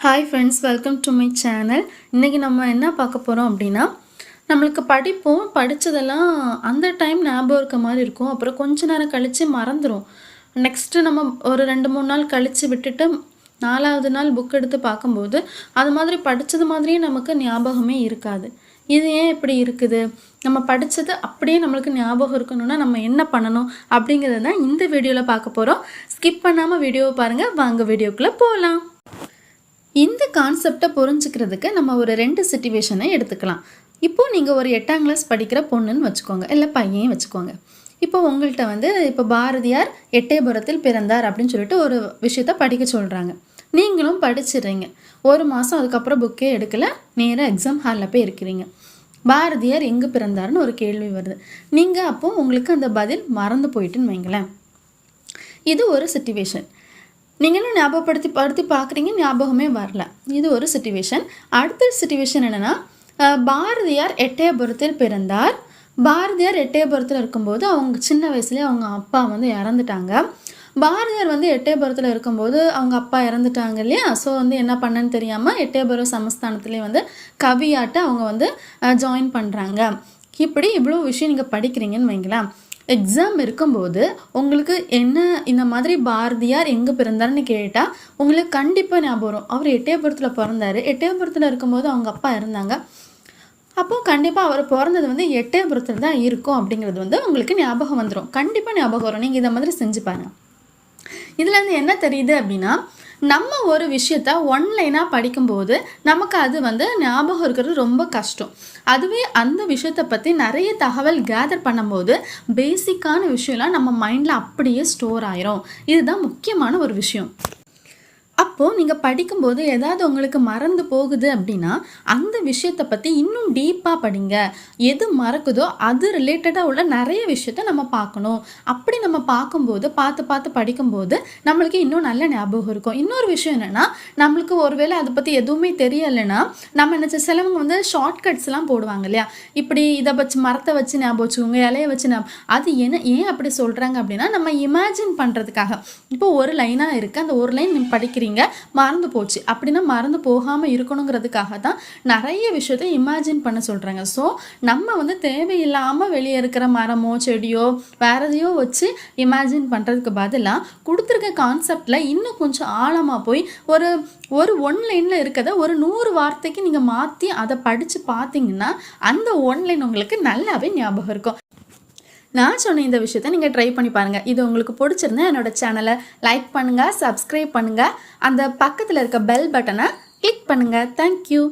Hi friends welcome to my channel இன்றைக்கி நம்ம என்ன பார்க்க போகிறோம் அப்படின்னா நம்மளுக்கு படிப்போம் படித்ததெல்லாம் அந்த டைம் ஞாபகம் இருக்க மாதிரி இருக்கும். அப்புறம் கொஞ்ச நேரம் கழித்து மறந்துடும் நெக்ஸ்ட்டு நம்ம ஒரு ரெண்டு மூணு நாள் கழித்து விட்டுட்டு நாலாவது நாள் புக் எடுத்து பார்க்கும்போது அது மாதிரி படித்தது மாதிரியே நமக்கு ஞாபகமே இருக்காது. இது ஏன் இப்படி இருக்குது? நம்ம படித்தது அப்படியே நம்மளுக்கு ஞாபகம் இருக்கணும்னா நம்ம என்ன பண்ணணும் அப்படிங்கிறத தான் இந்த வீடியோவில் பார்க்க போகிறோம் ஸ்கிப் பண்ணாமல் வீடியோவை பாருங்கள் வாங்க வீடியோக்குள்ளே போகலாம் இந்த கான்செப்டை புரிஞ்சுக்கிறதுக்கு நம்ம ஒரு ரெண்டு சுச்சுவேஷனை எடுத்துக்கலாம். இப்போது நீங்கள் ஒரு எட்டாம் கிளாஸ் படிக்கிற பொண்ணுன்னு வச்சுக்கோங்க. இல்லை பையன் வச்சுக்கோங்க. இப்போ உங்கள்கிட்ட வந்து இப்போ பாரதியார் எட்டயபுரத்தில் பிறந்தார் அப்படின்னு சொல்லிட்டு ஒரு விஷயத்த படிக்க சொல்கிறாங்க நீங்களும் படிச்சிடுறீங்க. ஒரு மாதம் அதுக்கப்புறம் புக்கே எடுக்கலை. நேராக எக்ஸாம் ஹாலில் போய் இருக்கிறீங்க. பாரதியார் எங்கே பிறந்தாருன்னு ஒரு கேள்வி வருது. நீங்கள் அப்போது உங்களுக்கு அந்த பதில் மறந்து போயிட்டுன்னு வைங்களேன். இது ஒரு சுச்சுவேஷன் நீங்களும் ஞாபகப்படுத்தி படுத்தி பார்க்குறீங்க ஞாபகமே வரல. இது ஒரு சுச்சுவேஷன் அடுத்த சுச்சுவேஷன் என்னென்னா பாரதியார் எட்டயபுரத்தில் பிறந்தார். பாரதியார் எட்டயபுரத்தில் இருக்கும்போது அவங்க சின்ன வயசுலேயே அவங்க அப்பா வந்து இறந்துட்டாங்க. பாரதியார் வந்து எட்டயபுரத்தில் இருக்கும்போது அவங்க அப்பா இறந்துட்டாங்க இல்லையா? ஸோ வந்து என்ன பண்ணன்னு தெரியாமல் எட்டயபுரம் சமஸ்தானத்துலேயே வந்து கவியாட்ட அவங்க வந்து ஜாயின் பண்ணுறாங்க இப்படி இவ்வளோ விஷயம் நீங்கள் படிக்கிறீங்கன்னு வைங்களேன். எக்ஸாம் இருக்கும்போது உங்களுக்கு என்ன இந்த மாதிரி பாரதியார் எங்கே பிறந்தார்னு கேட்டால் உங்களுக்கு கண்டிப்பாக ஞாபகம் வரும். அவர் எட்டயபுரத்தில் பிறந்தார். எட்டயபுரத்தில் இருக்கும்போது அவங்க அப்பா இருந்தாங்க. அப்போது கண்டிப்பாக அவர் பிறந்தது வந்து எட்டயபுரத்தில் தான் இருக்கும் அப்படிங்கிறது வந்து உங்களுக்கு ஞாபகம் வந்துடும் கண்டிப்பாக ஞாபகம் வரும். நீங்கள் இதை மாதிரி செஞ்சு பாருங்கள் இதுலேருந்து என்ன தெரியுது அப்படின்னா நம்ம ஒரு விஷயத்த ஒன்லைனாக படிக்கும்போது நமக்கு அது வந்து ஞாபகம் இருக்கிறது ரொம்ப கஷ்டம். அதுவே அந்த விஷயத்தை பற்றி நிறைய தகவல் கேதர் பண்ணும்போது பேசிக்கான விஷயம்லாம் நம்ம மைண்டில் அப்படியே ஸ்டோர் ஆயிரும். இதுதான் முக்கியமான ஒரு விஷயம். அப்போது நீங்கள் படிக்கும்போது ஏதாவது உங்களுக்கு மறந்து போகுது அப்படின்னா அந்த விஷயத்தை பற்றி இன்னும் டீப்பாக படிங்க. எது மறக்குதோ அது ரிலேட்டடாக உள்ள நிறைய விஷயத்த நம்ம பார்க்கணும். அப்படி நம்ம பார்க்கும்போது பார்த்து பார்த்து படிக்கும்போது நம்மளுக்கு இன்னும் நல்ல ஞாபகம் இருக்கும். இன்னொரு விஷயம் என்னென்னா நம்மளுக்கு ஒருவேளை அதை பற்றி எதுவுமே தெரியலைன்னா நம்ம நினச்ச சிலவங்க வந்து ஷார்ட்கட்ஸ்லாம் போடுவாங்க இல்லையா? இப்படி இதை வச்சு மரத்தை வச்சு ஞாபகம் வச்சுக்கோங்க இலையை வச்சு ஞாபகம். அது என்ன ஏன் அப்படி சொல்கிறாங்க அப்படின்னா நம்ம இமேஜின் பண்ணுறதுக்காக இப்போ ஒரு லைனாக இருக்குது அந்த ஒரு லைன் படிக்கிறீங்க மறந்து போச்சு. அப்படின்னா மறந்து போகாமல் இருக்கணுங்கிறதுக்காக தான் நிறைய விஷயத்த இமேஜின் பண்ண சொல்கிறாங்க ஸோ நம்ம வந்து தேவையில்லாமல் வெளியே இருக்கிற மரமோ செடியோ வேற எதையோ வச்சு இமேஜின் பண்ணுறதுக்கு பதிலாக கொடுத்துருக்க கான்செப்டில் இன்னும் கொஞ்சம் ஆழமாக போய் ஒரு ஒரு ஒன் லைனில் இருக்கிறத ஒரு நூறு வார்த்தைக்கு நீங்கள் மாற்றி அதை படித்து பார்த்தீங்கன்னா அந்த ஒன்லைன் உங்களுக்கு நல்லாவே ஞாபகம் இருக்கும். நான் சொன்ன இந்த விஷயத்தை நீங்கள் ட்ரை பண்ணி பாருங்கள் இது உங்களுக்கு பிடிச்சிருந்தா என்னோட சேனலை லைக் பண்ணுங்கள் சப்ஸ்கிரைப் பண்ணுங்கள் அந்த பக்கத்தில் இருக்க பெல் பட்டனை கிளிக் பண்ணுங்கள் தேங்க்யூ